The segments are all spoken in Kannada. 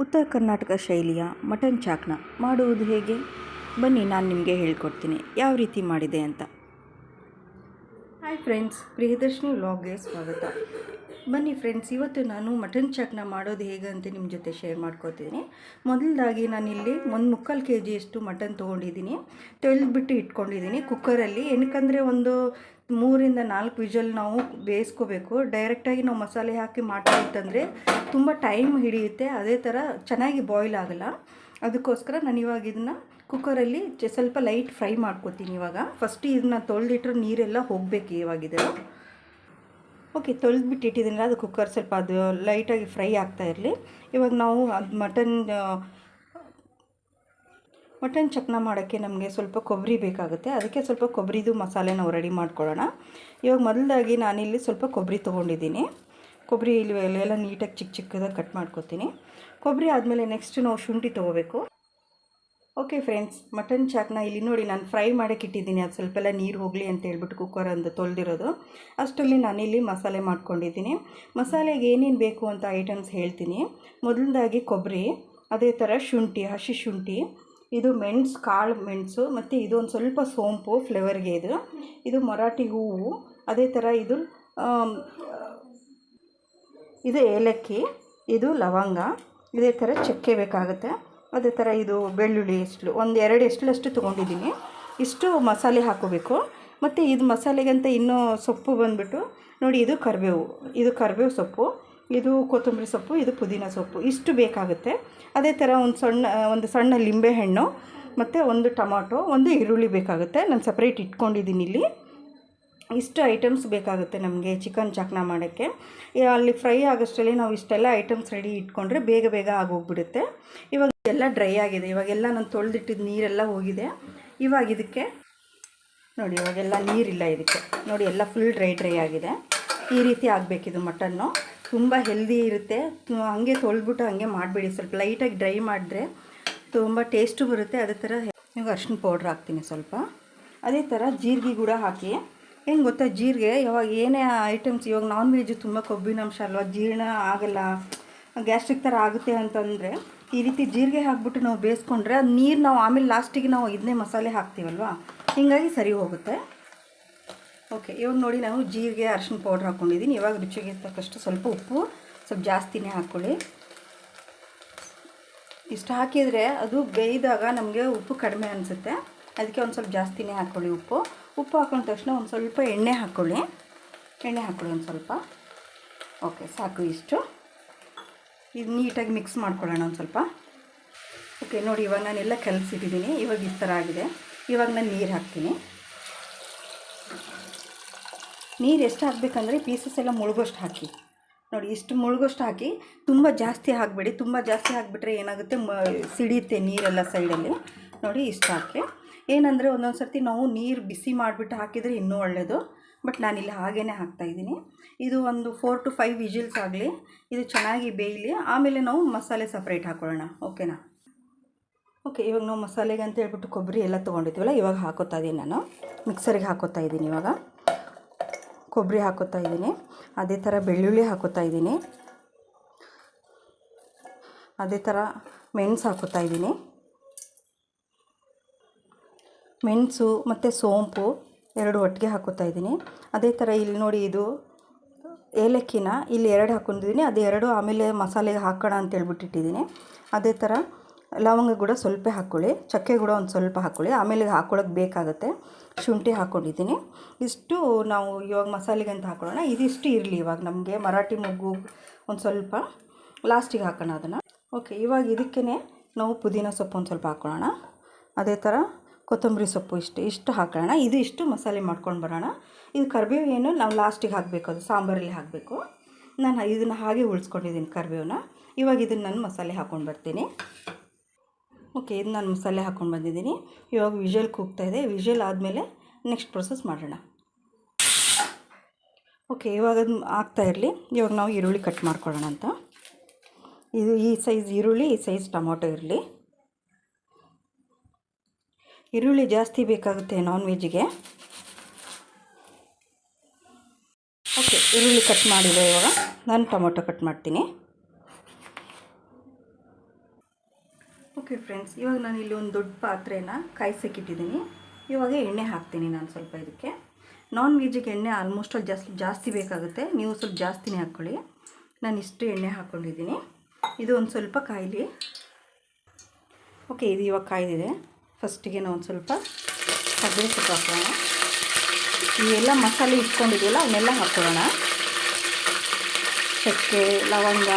ಉತ್ತರ ಕರ್ನಾಟಕ ಶೈಲಿಯ ಮಟನ್ ಚಾಕ್ನ ಮಾಡುವುದು ಹೇಗೆ? ಬನ್ನಿ ನಾನು ನಿಮಗೆ ಹೇಳ್ಕೊಡ್ತೀನಿ. ಯಾವ ರೀತಿ ಮಾಡಿದೆ ಅಂತ. ಹಾಯ್ ಫ್ರೆಂಡ್ಸ್ ಪ್ರಿಯದರ್ಶಿನಿ ವ್ಲಾಗ್ಗೆ ಸ್ವಾಗತ. ಬನ್ನಿ ಫ್ರೆಂಡ್ಸ್ ಇವತ್ತು ನಾನು ಮಟನ್ ಚಾಕ್ನ ಮಾಡೋದು ಹೇಗೆ ಅಂತ ನಿಮ್ಮ ಜೊತೆ ಶೇರ್ ಮಾಡ್ಕೋತಿದ್ದೀನಿ ಮೊದಲದಾಗಿ ನಾನಿಲ್ಲಿ ಒಂದು ಮುಕ್ಕಾಲು ಕೆ ಜಿಯಷ್ಟು ಮಟನ್ ತೊಗೊಂಡಿದ್ದೀನಿ. ತೊಳೆದ್ಬಿಟ್ಟು ಇಟ್ಕೊಂಡಿದ್ದೀನಿ ಕುಕ್ಕರಲ್ಲಿ ಏನಕ್ಕಂದರೆ ಒಂದು ಮೂರಿಂದ ನಾಲ್ಕು ವಿಜಲ್ ನಾವು ಬೇಯಿಸ್ಕೋಬೇಕು. ಡೈರೆಕ್ಟಾಗಿ ನಾವು ಮಸಾಲೆ ಹಾಕಿ ಮಾಡ್ತಾಯಿತ್ತಂದರೆ ತುಂಬ ಟೈಮ್ ಹಿಡಿಯುತ್ತೆ. ಅದೇ ಥರ ಚೆನ್ನಾಗಿ ಬಾಯ್ಲ್ ಆಗಲ್ಲ. ಅದಕ್ಕೋಸ್ಕರ ನಾನು ಇವಾಗ ಇದನ್ನು ಕುಕ್ಕರಲ್ಲಿ ಸ್ವಲ್ಪ ಲೈಟ್ ಫ್ರೈ ಮಾಡ್ಕೊತೀನಿ ಇವಾಗ. ಫಸ್ಟ್ ಇದನ್ನ ತೊಳೆದಿಟ್ರೆ ನೀರೆಲ್ಲ ಹೋಗಬೇಕು ಇವಾಗ ಓಕೆ ತೊಳೆದ್ಬಿಟ್ಟು ಇಟ್ಟಿದ್ದೀನಲ್ಲ ಅದು ಕುಕ್ಕರ್ ಸ್ವಲ್ಪ ಅದು ಲೈಟಾಗಿ ಫ್ರೈ ಆಗ್ತಾ ಇರಲಿ. ಇವಾಗ ನಾವು ಅದು ಮಟನ್ ಮಟನ್ ಚಕ್ನ ಮಾಡೋಕ್ಕೆ ನಮಗೆ ಸ್ವಲ್ಪ ಕೊಬ್ಬರಿ ಬೇಕಾಗುತ್ತೆ. ಅದಕ್ಕೆ ಸ್ವಲ್ಪ ಕೊಬ್ಬರಿದು ಮಸಾಲೆ ನಾವು ರೆಡಿ ಮಾಡ್ಕೊಳ್ಳೋಣ. ಇವಾಗ ಮೊದಲಾಗಿ ನಾನಿಲ್ಲಿ ಸ್ವಲ್ಪ ಕೊಬ್ಬರಿ ತೊಗೊಂಡಿದ್ದೀನಿ. ಕೊಬ್ಬರಿ ಇಲ್ಲಿ ಎಲ್ಲ ನೀಟಾಗಿ ಚಿಕ್ಕ ಚಿಕ್ಕದಾಗಿ ಕಟ್ ಮಾಡ್ಕೊತೀನಿ. ಕೊಬ್ಬರಿ ಆದಮೇಲೆ ನೆಕ್ಸ್ಟ್ ನಾವು ಶುಂಠಿ ತೊಗೋಬೇಕು. ಓಕೆ ಫ್ರೆಂಡ್ಸ್ ಮಟನ್ ಚಾಕ್ನ ಇಲ್ಲಿ ನೋಡಿ ನಾನು ಫ್ರೈ ಮಾಡೋಕೆ ಇಟ್ಟಿದ್ದೀನಿ. ಅದು ಸ್ವಲ್ಪ ಎಲ್ಲ ನೀರು ಹೋಗಲಿ ಅಂತ ಹೇಳ್ಬಿಟ್ಟು ಕುಕ್ಕರ್ ಅಂತ ತೊಳೆದಿರೋದು. ಅಷ್ಟರಲ್ಲಿ ನಾನಿಲ್ಲಿ ಮಸಾಲೆ ಮಾಡ್ಕೊಂಡಿದ್ದೀನಿ. ಮಸಾಲೆಗೆ ಏನೇನು ಬೇಕು ಅಂತ ಐಟಮ್ಸ್ ಹೇಳ್ತೀನಿ. ಮೊದಲದಾಗಿ ಕೊಬ್ಬರಿ ಅದೇ ಥರ ಶುಂಠಿ, ಹಸಿ ಶುಂಠಿ, ಇದು ಮೆಣಸು, ಕಾಳು ಮೆಣಸು, ಮತ್ತು ಇದು ಸ್ವಲ್ಪ ಸೋಂಪು ಫ್ಲೇವರ್ಗೆ ಇದು. ಇದು ಮರಾಠಿ ಹೂವು, ಅದೇ ಥರ ಇದು ಇದು ಏಲಕ್ಕಿ, ಇದು ಲವಂಗ, ಇದೇ ಥರ ಚಕ್ಕೆ ಬೇಕಾಗುತ್ತೆ. ಅದೇ ಥರ ಇದು ಬೆಳ್ಳುಳ್ಳಿ ಎಷ್ಟು ಒಂದು ಎರಡು ಎಷ್ಟಲಷ್ಟು ತೊಗೊಂಡಿದ್ದೀನಿ. ಇಷ್ಟು ಮಸಾಲೆ ಹಾಕೋಬೇಕು ಮತ್ತು ಇದು ಮಸಾಲೆಗಂತ ಇನ್ನೂ ಸೊಪ್ಪು ಬಂದುಬಿಟ್ಟು, ನೋಡಿ ಇದು ಕರಿಬೇವು ಇದು ಕರಿಬೇವು ಸೊಪ್ಪು, ಇದು ಕೊತ್ತಂಬರಿ ಸೊಪ್ಪು, ಇದು ಪುದೀನ ಸೊಪ್ಪು, ಇಷ್ಟು ಬೇಕಾಗುತ್ತೆ. ಅದೇ ಥರ ಒಂದು ಸಣ್ಣ ಒಂದು ಸಣ್ಣ ಲಿಂಬೆಹಣ್ಣು ಮತ್ತು ಒಂದು ಟೊಮಾಟೊ, ಒಂದು ಈರುಳ್ಳಿ ಬೇಕಾಗುತ್ತೆ. ನಾನು ಸಪ್ರೇಟ್ ಇಟ್ಕೊಂಡಿದ್ದೀನಿ ಇಲ್ಲಿ. ಇಷ್ಟು ಐಟಮ್ಸ್ ಬೇಕಾಗುತ್ತೆ ನಮಗೆ ಚಿಕನ್ ಚಕ್ನ ಮಾಡೋಕ್ಕೆ. ಅಲ್ಲಿ ಫ್ರೈ ಆಗೋಷ್ಟರಲ್ಲಿ ನಾವು ಇಷ್ಟೆಲ್ಲ ಐಟಮ್ಸ್ ರೆಡಿ ಇಟ್ಕೊಂಡ್ರೆ ಬೇಗ ಬೇಗ ಆಗೋಗ್ಬಿಡುತ್ತೆ. ಇವಾಗ ಎಲ್ಲ ಡ್ರೈ ಆಗಿದೆ. ಇವಾಗೆಲ್ಲ ನಾನು ತೊಳೆದಿಟ್ಟಿದ್ದು ನೀರೆಲ್ಲ ಹೋಗಿದೆ. ಇವಾಗ ಇದಕ್ಕೆ ನೋಡಿ, ಇವಾಗೆಲ್ಲ ನೀರಿಲ್ಲ ಇದಕ್ಕೆ. ನೋಡಿ, ಎಲ್ಲ ಫುಲ್ ಡ್ರೈ ಡ್ರೈ ಆಗಿದೆ. ಈ ರೀತಿ ಆಗಬೇಕಿದು ಮಟನ್ನು. ತುಂಬ ಹೆಲ್ದಿ ಇರುತ್ತೆ. ಹಂಗೆ ತೊಳೆದ್ಬಿಟ್ಟು ಹಾಗೆ ಮಾಡಬೇಡಿ. ಸ್ವಲ್ಪ ಲೈಟಾಗಿ ಡ್ರೈ ಮಾಡಿದ್ರೆ ತುಂಬ ಟೇಸ್ಟು ಬರುತ್ತೆ. ಅದೇ ಥರ, ಇವಾಗ ಅರ್ಶಿನ ಪೌಡ್ರ್ ಹಾಕ್ತೀನಿ ಸ್ವಲ್ಪ. ಅದೇ ಥರ ಜೀರಿಗೆ ಕೂಡ ಹಾಕಿ. ಹೆಂಗೆ ಗೊತ್ತಾ, ಜೀರಿಗೆ ಯಾವಾಗ ಏನೇ ಐಟಮ್ಸ್ ಇವಾಗ ನಾನ್ ವೆಜ್ ತುಂಬ ಕೊಬ್ಬಿನಾಂಶ ಅಲ್ವಾ, ಜೀರ್ಣ ಆಗಲ್ಲ ಗ್ಯಾಸ್ಟ್ರಿಕ್ ಥರ ಆಗುತ್ತೆ ಅಂತಂದರೆ ಈ ರೀತಿ ಜೀರಿಗೆ ಹಾಕ್ಬಿಟ್ಟು ನಾವು ಬೇಯಿಸ್ಕೊಂಡ್ರೆ ಅದು ನೀರು ನಾವು ಆಮೇಲೆ ಲಾಸ್ಟಿಗೆ ನಾವು ಇದನ್ನೇ ಮಸಾಲೆ ಹಾಕ್ತೀವಲ್ವಾ, ಹೀಗಾಗಿ ಸರಿ ಹೋಗುತ್ತೆ. ಓಕೆ ಇವಾಗ ನೋಡಿ ನಾವು ಜೀರಿಗೆ ಅರಶಿನ ಪೌಡ್ರ್ ಹಾಕ್ಕೊಂಡಿದ್ದೀನಿ ಇವಾಗ ರುಚಿಗೆ ತಕ್ಕಷ್ಟು ಸ್ವಲ್ಪ ಉಪ್ಪು, ಸ್ವಲ್ಪ ಜಾಸ್ತಿನೇ ಹಾಕ್ಕೊಳ್ಳಿ ಇಷ್ಟು ಹಾಕಿದರೆ ಅದು ಬೇಯ್ದಾಗ ನಮಗೆ ಉಪ್ಪು ಕಡಿಮೆ ಅನಿಸುತ್ತೆ, ಅದಕ್ಕೆ ಒಂದು ಸ್ವಲ್ಪ ಜಾಸ್ತಿನೇ ಹಾಕ್ಕೊಳ್ಳಿ ಉಪ್ಪು. ಉಪ್ಪು ಹಾಕೊಂಡ ತಕ್ಷಣ ಒಂದು ಸ್ವಲ್ಪ ಎಣ್ಣೆ ಹಾಕ್ಕೊಳ್ಳಿ ಎಣ್ಣೆ ಹಾಕ್ಕೊಳ್ಳಿ ಒಂದು ಸ್ವಲ್ಪ. ಓಕೆ ಸಾಕು ಇಷ್ಟು. ಇದು ನೀಟಾಗಿ ಮಿಕ್ಸ್ ಮಾಡ್ಕೊಳ್ಳೋಣ ಒಂದು ಸ್ವಲ್ಪ. ಓಕೆ ನೋಡಿ ಇವಾಗ ನಾನೆಲ್ಲ ಕಲಸಿಟ್ಟಿದ್ದೀನಿ ಇವಾಗ ಈ ಥರ ಆಗಿದೆ. ಇವಾಗ ನಾನು ನೀರು ಹಾಕ್ತೀನಿ. ನೀರು ಎಷ್ಟು ಹಾಕ್ಬೇಕಂದ್ರೆ ಪೀಸಸ್ ಎಲ್ಲ ಮುಳುಗೋಷ್ಟು ಹಾಕಿ. ನೋಡಿ, ಇಷ್ಟು ಮುಳುಗೋಷ್ಟು ಹಾಕಿ ತುಂಬ ಜಾಸ್ತಿ ಹಾಕಬೇಡಿ. ತುಂಬ ಜಾಸ್ತಿ ಹಾಕಿಬಿಟ್ರೆ ಏನಾಗುತ್ತೆ? ಮ, ಸಿಡಿಯುತ್ತೆ ನೀರೆಲ್ಲ ಸೈಡಲ್ಲಿ ನೋಡಿ, ಇಷ್ಟು ಹಾಕಿ. ಏನಂದರೆ ಒಂದೊಂದು ಸರ್ತಿ ನಾವು ನೀರು ಬಿಸಿ ಮಾಡಿಬಿಟ್ಟು ಹಾಕಿದರೆ ಇನ್ನೂ ಒಳ್ಳೆಯದು ಬಟ್ ನಾನಿಲ್ಲಿ ಹಾಗೇ ಹಾಕ್ತಾಯಿದ್ದೀನಿ ಇದು ಒಂದು ಫೋರ್ ಟು ಫೈವ್ ವಿಜಿಲ್ಸ್ ಆಗಲಿ, ಇದು ಚೆನ್ನಾಗಿ ಬೇಯಲಿ, ಆಮೇಲೆ ನಾವು ಮಸಾಲೆ ಸಪ್ರೇಟ್ ಹಾಕೊಳ್ಳೋಣ. ಓಕೆನಾ ಓಕೆ ಇವಾಗ ನಾವು ಮಸಾಲೆಗೆ ಅಂತ ಹೇಳ್ಬಿಟ್ಟು ಕೊಬ್ಬರಿ ಎಲ್ಲ ತೊಗೊಂಡಿದ್ದೀವಲ್ಲ ಇವಾಗ ಹಾಕೋತಾ ಇದ್ದೀನಿ ನಾನು. ಮಿಕ್ಸರಿಗೆ ಹಾಕೋತಾ ಇದ್ದೀನಿ ಇವಾಗ. ಕೊಬ್ಬರಿ ಹಾಕೋತಾ ಇದ್ದೀನಿ ಅದೇ ಥರ ಬೆಳ್ಳುಳ್ಳಿ ಹಾಕೋತಾ ಇದ್ದೀನಿ ಅದೇ ಥರ ಮೆಣಸು ಹಾಕೋತಾ ಇದ್ದೀನಿ ಮೆಣಸು ಮತ್ತು ಸೋಂಪು ಎರಡು ಒಟ್ಟಿಗೆ ಹಾಕೋತಾ ಇದ್ದೀನಿ. ಅದೇ ಥರ ಇಲ್ಲಿ ನೋಡಿ ಇದು ಏಲಕ್ಕಿನ ಇಲ್ಲಿ ಎರಡು ಹಾಕೊಂಡಿದ್ದೀನಿ. ಅದು ಎರಡು ಆಮೇಲೆ ಮಸಾಲೆಗೆ ಹಾಕೋಣ ಅಂತ ಹೇಳ್ಬಿಟ್ಟಿಟ್ಟಿದ್ದೀನಿ. ಅದೇ ಥರ ಲವಂಗ ಕೂಡ ಸ್ವಲ್ಪ ಹಾಕ್ಕೊಳ್ಳಿ. ಚಕ್ಕೆ ಕೂಡ ಒಂದು ಸ್ವಲ್ಪ ಹಾಕ್ಕೊಳ್ಳಿ. ಆಮೇಲೆ ಹಾಕ್ಕೊಳ್ಳೋಕೆ ಬೇಕಾಗುತ್ತೆ. ಶುಂಠಿ ಹಾಕ್ಕೊಂಡಿದ್ದೀನಿ ಇಷ್ಟು ನಾವು ಇವಾಗ ಮಸಾಲೆಗೆ ಅಂತ ಹಾಕೊಳ್ಳೋಣ. ಇದಿಷ್ಟು ಇರಲಿ ಇವಾಗ ನಮಗೆ. ಮರಾಠಿ ಮೊಗ್ಗು ಒಂದು ಸ್ವಲ್ಪ ಲಾಸ್ಟಿಗೆ ಹಾಕೋಣ ಅದನ್ನು. ಓಕೆ, ಇವಾಗ ಇದಕ್ಕೇ ನಾವು ಪುದೀನ ಸೊಪ್ಪು ಒಂದು ಸ್ವಲ್ಪ ಹಾಕ್ಕೊಳ್ಳೋಣ. ಅದೇ ಥರ ಕೊತ್ತಂಬರಿ ಸೊಪ್ಪು ಇಷ್ಟು ಇಷ್ಟು ಹಾಕೋಣ ಇದು ಇಷ್ಟು ಮಸಾಲೆ ಮಾಡ್ಕೊಂಡು ಬರೋಣ. ಇದು ಕರಿಬೇವು ಏನು ನಾವು ಲಾಸ್ಟಿಗೆ ಹಾಕಬೇಕು, ಅದು ಸಾಂಬಾರಲ್ಲಿ ಹಾಕಬೇಕು. ನಾನು ಇದನ್ನು ಹಾಗೆ ಉಳಿಸ್ಕೊಂಡಿದ್ದೀನಿ ಕರಿಬೇವನ್ನ. ಇವಾಗ ಇದನ್ನು ನಾನು ಮಸಾಲೆ ಹಾಕ್ಕೊಂಡು ಬರ್ತೀನಿ. ಓಕೆ ಇದು ನಾನು ಮಸಾಲೆ ಹಾಕ್ಕೊಂಡು ಬಂದಿದ್ದೀನಿ. ಇವಾಗ ವಿಜುವಲ್ ಕೂಗ್ತಾ ಇದೆ. ವಿಜುವಲ್ ಆದಮೇಲೆ ನೆಕ್ಸ್ಟ್ ಪ್ರೊಸೆಸ್ ಮಾಡೋಣ. ಓಕೆ, ಇವಾಗ ಅದು ಆಗ್ತಾ ಇರಲಿ. ಇವಾಗ ನಾವು ಈರುಳ್ಳಿ ಕಟ್ ಮಾಡ್ಕೊಳ್ಳೋಣ ಅಂತ. ಇದು ಈ ಸೈಜ್ ಈರುಳ್ಳಿ, ಈ ಸೈಜ್ ಟೊಮೊಟೊ ಇರಲಿ. ಈರುಳ್ಳಿ ಜಾಸ್ತಿ ಬೇಕಾಗುತ್ತೆ ನಾನ್ ವೆಜ್ಗೆ ಓಕೆ ಈರುಳ್ಳಿ ಕಟ್ ಮಾಡಿದೆ ಇವಾಗ. ನಾನು ಟೊಮೊಟೊ ಕಟ್ ಮಾಡ್ತೀನಿ. ಓಕೆ ಫ್ರೆಂಡ್ಸ್ ಇವಾಗ ನಾನು ಇಲ್ಲಿ ಒಂದು ದೊಡ್ಡ ಪಾತ್ರೆನ ಕಾಯಿಸಕ್ಕಿಟ್ಟಿದ್ದೀನಿ ಇವಾಗ ಎಣ್ಣೆ ಹಾಕ್ತೀನಿ ನಾನು ಸ್ವಲ್ಪ ಇದಕ್ಕೆ. ನಾನ್ ವೆಜ್ಜಿಗೆ ಎಣ್ಣೆ ಆಲ್ಮೋಸ್ಟ್ ಅಲ್ಲಿ ಜಾಸ್ತಿ ಜಾಸ್ತಿ ಬೇಕಾಗುತ್ತೆ. ನೀವು ಸ್ವಲ್ಪ ಜಾಸ್ತಿನೇ ಹಾಕ್ಕೊಳ್ಳಿ ನಾನು ಇಷ್ಟು ಎಣ್ಣೆ ಹಾಕ್ಕೊಂಡಿದ್ದೀನಿ ಇದು ಒಂದು ಸ್ವಲ್ಪ ಕಾಯಿಲಿ. ಓಕೆ ಇದು ಇವಾಗ ಕಾಯ್ದಿದೆ. ಫಸ್ಟಿಗೆ ನಾವು ಒಂದು ಸ್ವಲ್ಪ ಕಡಲೆ ಸೊಪ್ಪು ಹಾಕೋಣ. ಇವೆಲ್ಲ ಮಸಾಲೆ ಇಟ್ಕೊಂಡಿದೆಯಲ್ಲ ಅವನ್ನೆಲ್ಲ ಹಾಕ್ಕೊಳ್ಳೋಣ ಚಕ್ಕೆ, ಲವಂಗ,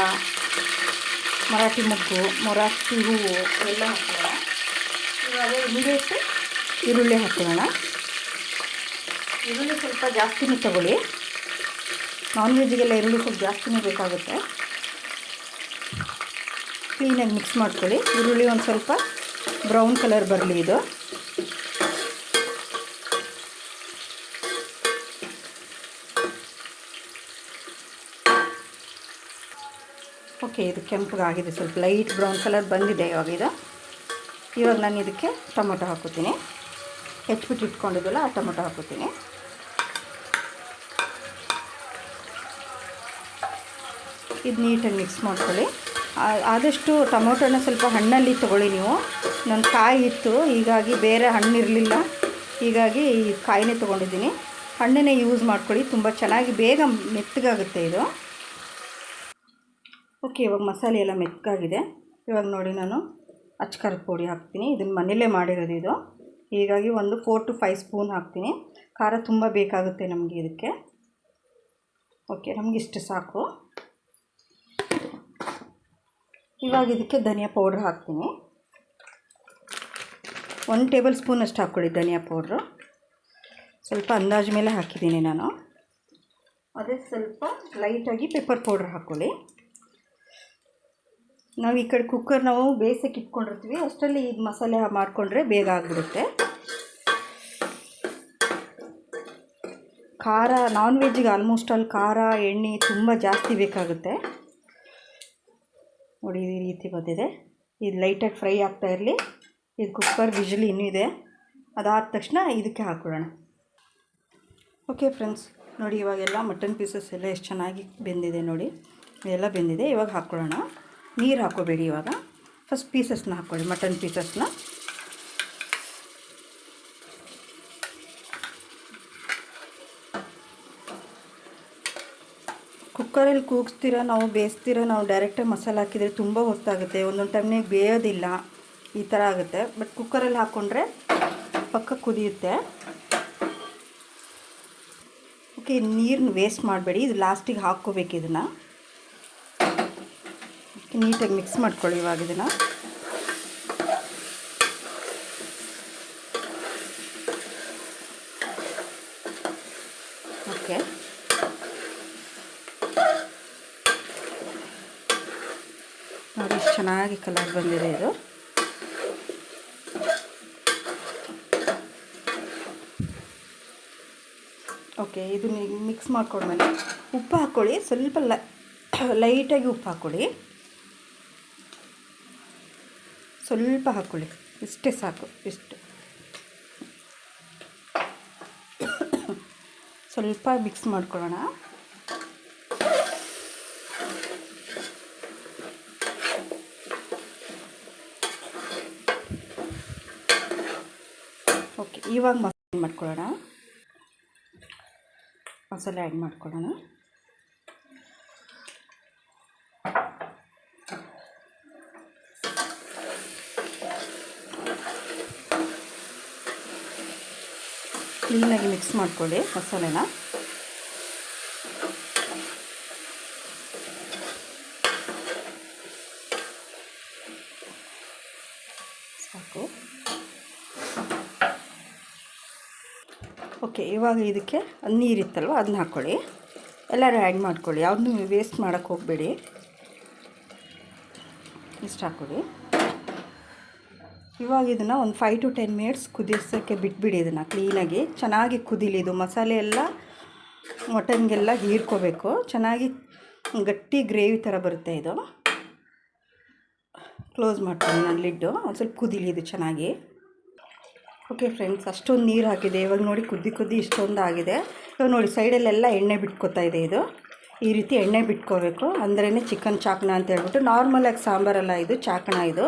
ಮರಾಠಿ ಮೊಗ್ಗು, ಮರಾಠಿ ಹೂವು ಎಲ್ಲ ಹಾಕೋಣ. ಇವಾಗ ಇಮಿಡಿಯೇಟ್ ಈರುಳ್ಳಿ ಹಾಕೋಣ. ಈರುಳ್ಳಿ ಸ್ವಲ್ಪ ಜಾಸ್ತಿನೇ ತಗೊಳ್ಳಿ. ನಾನ್ ವೆಜ್ಗೆಲ್ಲ ಈರುಳ್ಳಿ ಸ್ವಲ್ಪ ಜಾಸ್ತಿನೇ ಬೇಕಾಗುತ್ತೆ. ಕ್ಲೀನಾಗಿ ಮಿಕ್ಸ್ ಮಾಡ್ಕೊಳ್ಳಿ. ಈರುಳ್ಳಿ ಒಂದು ಸ್ವಲ್ಪ ಬ್ರೌನ್ ಕಲರ್ ಬರಲಿ ಇದು. ಓಕೆ ಇದು ಕೆಂಪಗಾಗಿದೆ. ಸ್ವಲ್ಪ ಲೈಟ್ ಬ್ರೌನ್ ಕಲರ್ ಬಂದಿದೆ ಇವಾಗ ಇದು. ಇವಾಗ ನಾನು ಇದಕ್ಕೆ ಟೊಮೊಟೊ ಹಾಕೋತೀನಿ ಹೆಚ್ಚಿಬಿಟ್ಟು ಇಟ್ಕೊಂಡಿದ್ದಲ್ಲ ಆ ಟೊಮೊಟೊ ಹಾಕೋತೀನಿ ಇದು ನೀಟಾಗಿ ಮಿಕ್ಸ್ ಮಾಡ್ಕೊಳ್ಳಿ. ಆದಷ್ಟು ಟೊಮೊಟೊನ ಸ್ವಲ್ಪ ಹಣ್ಣಲ್ಲಿ ತೊಗೊಳ್ಳಿ ನೀವು. ನನ್ನ ಕಾಯಿ ಇತ್ತು, ಹೀಗಾಗಿ ಬೇರೆ ಹಣ್ಣು ಇರಲಿಲ್ಲ ಹೀಗಾಗಿ ಈ ಕಾಯಿನೇ ತೊಗೊಂಡಿದ್ದೀನಿ. ಹಣ್ಣನ್ನೇ ಯೂಸ್ ಮಾಡ್ಕೊಳ್ಳಿ, ತುಂಬ ಚೆನ್ನಾಗಿ ಬೇಗ ಮೆತ್ತಗಾಗುತ್ತೆ ಇದು. ಓಕೆ, ಇವಾಗ ಮಸಾಲೆ ಎಲ್ಲ ಮೆತ್ತಗಾಗಿದೆ. ಇವಾಗ ನೋಡಿ ನಾನು ಅಚ್ಕಾರದ ಪುಡಿ ಹಾಕ್ತೀನಿ. ಇದನ್ನು ಮನೇಲೇ ಮಾಡಿರೋದು ಇದು. ಹೀಗಾಗಿ ಒಂದು ಫೋರ್ ಟು ಫೈವ್ ಸ್ಪೂನ್ ಹಾಕ್ತೀನಿ. ಖಾರ ತುಂಬ ಬೇಕಾಗುತ್ತೆ ನಮಗೆ ಇದಕ್ಕೆ. ಓಕೆ ನಮಗಿಷ್ಟು ಸಾಕು. ಇವಾಗ ಇದಕ್ಕೆ ಧನಿಯಾ ಪೌಡ್ರ್ ಹಾಕ್ತೀನಿ. ಒಂದು ಟೇಬಲ್ ಸ್ಪೂನ್ ಅಷ್ಟು ಹಾಕ್ಕೊಳ್ಳಿ ಧನಿಯಾ ಪೌಡ್ರು ಸ್ವಲ್ಪ ಅಂದಾಜು ಮೇಲೆ ಹಾಕಿದ್ದೀನಿ ನಾನು. ಅದೇ ಸ್ವಲ್ಪ ಲೈಟಾಗಿ ಪೆಪ್ಪರ್ ಪೌಡ್ರ್ ಹಾಕ್ಕೊಳ್ಳಿ. ನಾವು ಈ ಕಡೆ ಕುಕ್ಕರ್ ನಾವು ಬೇಯಿಸಕ್ಕೆ ಇಟ್ಕೊಂಡಿರ್ತೀವಿ, ಅಷ್ಟರಲ್ಲಿ ಈ ಮಸಾಲೆ ಮಾಡಿಕೊಂಡ್ರೆ ಬೇಗ ಆಗಿಬಿಡುತ್ತೆ. ಖಾರ ನಾನ್ ವೆಜ್ಜಿಗೆ ಆಲ್ಮೋಸ್ಟ್ ಅಲ್ಲಿ ಖಾರ, ಎಣ್ಣೆ ತುಂಬ ಜಾಸ್ತಿ ಬೇಕಾಗುತ್ತೆ. ನೋಡಿ ಈ ರೀತಿ ಬಂದಿದೆ. ಇದು ಲೈಟಾಗಿ ಫ್ರೈ ಆಗ್ತಾ ಇರಲಿ. ಇದು ಕುಕ್ಕರ್ ಬಿಜಲಿ ಇನ್ನೂ ಇದೆ. ಅದಾದ ತಕ್ಷಣ ಇದಕ್ಕೆ ಹಾಕೊಳ್ಳೋಣ ಓಕೆ ಫ್ರೆಂಡ್ಸ್ ನೋಡಿ ಇವಾಗೆಲ್ಲ ಮಟನ್ ಪೀಸಸ್ ಎಲ್ಲ ಎಷ್ಟು ಚೆನ್ನಾಗಿ ಬೆಂದಿದೆ ನೋಡಿ. ಎಲ್ಲ ಬೆಂದಿದೆ. ಇವಾಗ ಹಾಕ್ಕೊಳ್ಳೋಣ. ನೀರು ಹಾಕೋಬೇಡಿ ಇವಾಗ. ಫಸ್ಟ್ ಪೀಸಸ್ನ ಹಾಕ್ಕೊಳ್ಳಿ ಮಟನ್ ಪೀಸಸ್ನ ಕುಕ್ಕರಲ್ಲಿ ಕೂಗಿಸ್ತೀರ, ನಾವು ಬೇಯಿಸ್ತೀರ, ನಾವು ಡೈರೆಕ್ಟಾಗಿ ಮಸಾಲೆ ಹಾಕಿದರೆ ತುಂಬ ಹೊತ್ತಾಗುತ್ತೆ ಒಂದೊಂದು ಟೈಮ್ನಾಗ ಬೇಯೋದಿಲ್ಲ. ಈ ಥರ ಆಗುತ್ತೆ. ಬಟ್ ಕುಕ್ಕರಲ್ಲಿ ಹಾಕ್ಕೊಂಡ್ರೆ ಪಕ್ಕ ಕುದಿಯುತ್ತೆ. ಓಕೆ ನೀರನ್ನ ವೇಸ್ಟ್ ಮಾಡಬೇಡಿ. ಇದು ಲಾಸ್ಟಿಗೆ ಹಾಕ್ಕೋಬೇಕು ಇದನ್ನು. ನೀಟಾಗಿ ಮಿಕ್ಸ್ ಮಾಡ್ಕೊಳ್ಳಿ ಇವಾಗ ಇದನ್ನು ಓಕೆ ನೋಡಿ ಎಷ್ಟು ಚೆನ್ನಾಗಿ ಕಲರ್ ಬಂದಿದೆ ಇದು. ಓಕೆ, ಇದು ಮಿಕ್ಸ್ ಮಾಡ್ಕೊಂಡ್ಮೇಲೆ ಉಪ್ಪು ಹಾಕ್ಕೊಳ್ಳಿ ಸ್ವಲ್ಪ ಲೈಟಾಗಿ ಉಪ್ಪು ಹಾಕ್ಕೊಳ್ಳಿ ಸ್ವಲ್ಪ ಹಾಕ್ಕೊಳ್ಳಿ ಇಷ್ಟೇ ಸಾಕು, ಇಷ್ಟು. ಸ್ವಲ್ಪ ಮಿಕ್ಸ್ ಮಾಡ್ಕೊಳ್ಳೋಣ ಓಕೆ ಇವಾಗ ಮಸಾಲೆ ಮಾಡ್ಕೊಳ್ಳೋಣ. ಮಸಾಲೆ ಆ್ಯಡ್ ಮಾಡ್ಕೊಳ್ಳೋಣ. ಕ್ಲೀನಾಗಿ ಮಿಕ್ಸ್ ಮಾಡ್ಕೊಳ್ಳಿ ಮಸಾಲೆನ ಸಾಕು ಓಕೆ, ಇವಾಗ ಇದಕ್ಕೆ ನೀರಿತ್ತಲ್ವ ಅದನ್ನ ಹಾಕ್ಕೊಳ್ಳಿ ಎಲ್ಲರೂ ಆ್ಯಡ್ ಮಾಡ್ಕೊಳ್ಳಿ. ಯಾವ್ದನ್ನೂ ವೇಸ್ಟ್ ಮಾಡೋಕ್ಕೆ ಹೋಗಬೇಡಿ. ಇಷ್ಟು ಹಾಕ್ಕೊಳ್ಳಿ ಇವಾಗ ಇದನ್ನು ಒಂದು ಫೈವ್ ಟು ಟೆನ್ ಮಿನಿಟ್ಸ್ ಕುದಿಸೋಕ್ಕೆ ಬಿಟ್ಬಿಡಿ ಇದನ್ನು ಕ್ಲೀನಾಗಿ ಚೆನ್ನಾಗಿ ಕುದೀಲಿ ಇದು. ಮಸಾಲೆ ಎಲ್ಲ ಮಟನ್ಗೆಲ್ಲ ಹೀರ್ಕೋಬೇಕು. ಚೆನ್ನಾಗಿ ಗಟ್ಟಿ ಗ್ರೇವಿ ಥರ ಬರುತ್ತೆ ಇದು. ಕ್ಲೋಸ್ ಮಾಡ್ತೀನಿ ನಾನು ಲಿಡ್ಡು ಒಂದು ಸ್ವಲ್ಪ ಕುದೀಲಿ ಇದು ಚೆನ್ನಾಗಿ. ಓಕೆ ಫ್ರೆಂಡ್ಸ್ ಅಷ್ಟೊಂದು ನೀರು ಹಾಕಿದೆ. ಇವಾಗ ನೋಡಿ ಕುದ್ದಿ ಕುದ್ದಿ ಇಷ್ಟೊಂದು ಆಗಿದೆ. ಇವಾಗ ನೋಡಿ, ಸೈಡಲ್ಲೆಲ್ಲ ಎಣ್ಣೆ ಬಿಟ್ಕೋತಾ ಇದೆ ಇದು. ಈ ರೀತಿ ಎಣ್ಣೆ ಬಿಟ್ಕೋಬೇಕು. ಅಂದ್ರೇ ಚಿಕನ್ ಚಾಕಣ ಅಂತ ಹೇಳ್ಬಿಟ್ಟು ನಾರ್ಮಲಾಗಿ ಸಾಂಬಾರಲ್ಲ ಇದು ಚಾಕಣ ಇದು.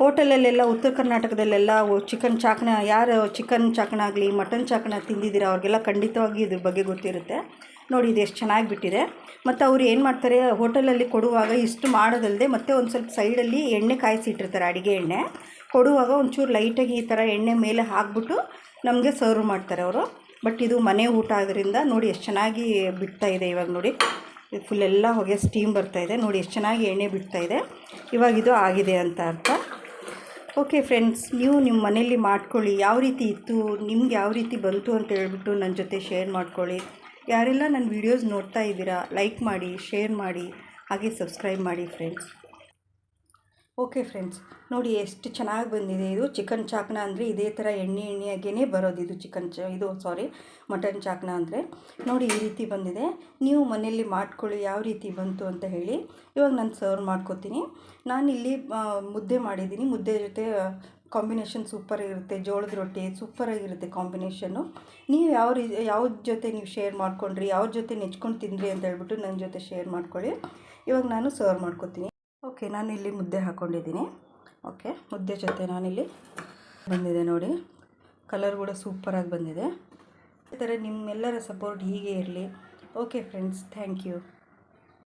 ಹೋಟೆಲಲ್ಲೆಲ್ಲ, ಉತ್ತರ ಕರ್ನಾಟಕದಲ್ಲೆಲ್ಲ ಚಿಕನ್ ಚಾಕಣ ಯಾರು ಚಿಕನ್ ಚಾಕಣ ಆಗಲಿ ಮಟನ್ ಚಾಕಣ ತಿಂದಿದ್ದೀರ ಅವ್ರಿಗೆಲ್ಲ ಖಂಡಿತವಾಗಿ ಇದ್ರ ಬಗ್ಗೆ ಗೊತ್ತಿರುತ್ತೆ. ನೋಡಿ, ಇದು ಎಷ್ಟು ಚೆನ್ನಾಗಿ ಬಿಟ್ಟಿದೆ. ಮತ್ತು ಅವ್ರು ಏನು ಮಾಡ್ತಾರೆ, ಹೋಟೆಲಲ್ಲಿ ಕೊಡುವಾಗ ಇಷ್ಟು ಮಾಡೋದಲ್ಲದೆ ಮತ್ತೆ ಒಂದು ಸ್ವಲ್ಪ ಸೈಡಲ್ಲಿ ಎಣ್ಣೆ ಕಾಯಿಸಿಟ್ಟಿರ್ತಾರೆ, ಅಡುಗೆ ಎಣ್ಣೆ. ಕೊಡುವಾಗ ಒಂಚೂರು ಲೈಟಾಗಿ ಈ ಥರ ಎಣ್ಣೆ ಮೇಲೆ ಹಾಕ್ಬಿಟ್ಟು ನಮಗೆ ಸರ್ವ್ ಮಾಡ್ತಾರೆ ಅವರು. ಬಟ್ ಇದು ಮನೆ ಊಟ ಆದ್ದರಿಂದ ನೋಡಿ ಎಷ್ಟು ಚೆನ್ನಾಗಿ ಬಿಡ್ತಾ ಇದೆ ಇವಾಗ ನೋಡಿ. ಫುಲ್ ಎಲ್ಲ ಹೊಗೆ ಸ್ಟೀಮ್ ಬರ್ತಾ ಇದೆ. ನೋಡಿ ಎಷ್ಟು ಚೆನ್ನಾಗಿ ಎಣ್ಣೆ ಬಿಡ್ತಾ ಇದೆ. ಇವಾಗ ಇದು ಆಗಿದೆ ಅಂತ ಅರ್ಥ. ಓಕೆ ಫ್ರೆಂಡ್ಸ್ ನೀವು ನಿಮ್ಮ ಮನೇಲಿ ಮಾಡ್ಕೊಳ್ಳಿ. ಯಾವ ರೀತಿ ಇತ್ತು, ನಿಮ್ಗೆ ಯಾವ ರೀತಿ ಬಂತು ಅಂತ ಹೇಳ್ಬಿಟ್ಟು ನನ್ನ ಜೊತೆ ಶೇರ್ ಮಾಡ್ಕೊಳ್ಳಿ. ಯಾರೆಲ್ಲ ನನ್ನ ವೀಡಿಯೋಸ್ ನೋಡ್ತಾ ಇದ್ದೀರಾ ಲೈಕ್ ಮಾಡಿ ಶೇರ್ ಮಾಡಿ, ಹಾಗೆ ಸಬ್ಸ್ಕ್ರೈಬ್ ಮಾಡಿ ಫ್ರೆಂಡ್ಸ್ ಓಕೆ ಫ್ರೆಂಡ್ಸ್, ನೋಡಿ ಎಷ್ಟು ಚೆನ್ನಾಗಿ ಬಂದಿದೆ ಇದು. ಚಿಕನ್ ಚಾಕ್ನ ಅಂದರೆ ಇದೇ ಥರ ಎಣ್ಣೆ ಎಣ್ಣೆಯಾಗೇ ಬರೋದು ಇದು ಚಿಕನ್ ಚ ಇದು ಸಾರಿ ಮಟನ್ ಚಾಕ್ನ ಅಂದರೆ. ನೋಡಿ ಈ ರೀತಿ ಬಂದಿದೆ. ನೀವು ಮನೆಯಲ್ಲಿ ಮಾಡ್ಕೊಳ್ಳಿ, ಯಾವ ರೀತಿ ಬಂತು ಅಂತ ಹೇಳಿ. ಇವಾಗ ನಾನು ಸರ್ವ್ ಮಾಡ್ಕೋತೀನಿ. ಇಲ್ಲಿ ಮುದ್ದೆ ಮಾಡಿದ್ದೀನಿ. ಮುದ್ದೆ ಜೊತೆ ಕಾಂಬಿನೇಷನ್ ಸೂಪರಾಗಿರುತ್ತೆ ಜೋಳದ ರೊಟ್ಟಿ ಸೂಪರಾಗಿರುತ್ತೆ ಕಾಂಬಿನೇಷನ್ನು ನೀವು ಯಾವ ರೀ ಯಾವ ಜೊತೆ ನೀವು ಶೇರ್ ಮಾಡ್ಕೊಂಡ್ರಿ ಯಾವ ಜೊತೆ ನೆಚ್ಕೊಂಡು ತಿಂದ್ರಿ ಅಂತ ಹೇಳ್ಬಿಟ್ಟು ನನ್ನ ಜೊತೆ ಶೇರ್ ಮಾಡ್ಕೊಳ್ಳಿ. ಇವಾಗ ನಾನು ಸರ್ವ್ ಮಾಡ್ಕೋತೀನಿ. ಓಕೆ ನಾನು ಇಲ್ಲಿ ಮುದ್ದೆ ಹಾಕ್ಕೊಂಡಿದ್ದೀನಿ ಓಕೆ ಮುದ್ದೆ ಜೊತೆ ನಾನಿಲ್ಲಿ ಬಂದಿದೆ ನೋಡಿ. ಕಲರ್ ಕೂಡ ಸೂಪರಾಗಿ ಬಂದಿದೆ. ಈ ಥರ ನಿಮ್ಮೆಲ್ಲರ ಸಪೋರ್ಟ್ ಹೀಗೆ ಇರಲಿ. Okay friends thank you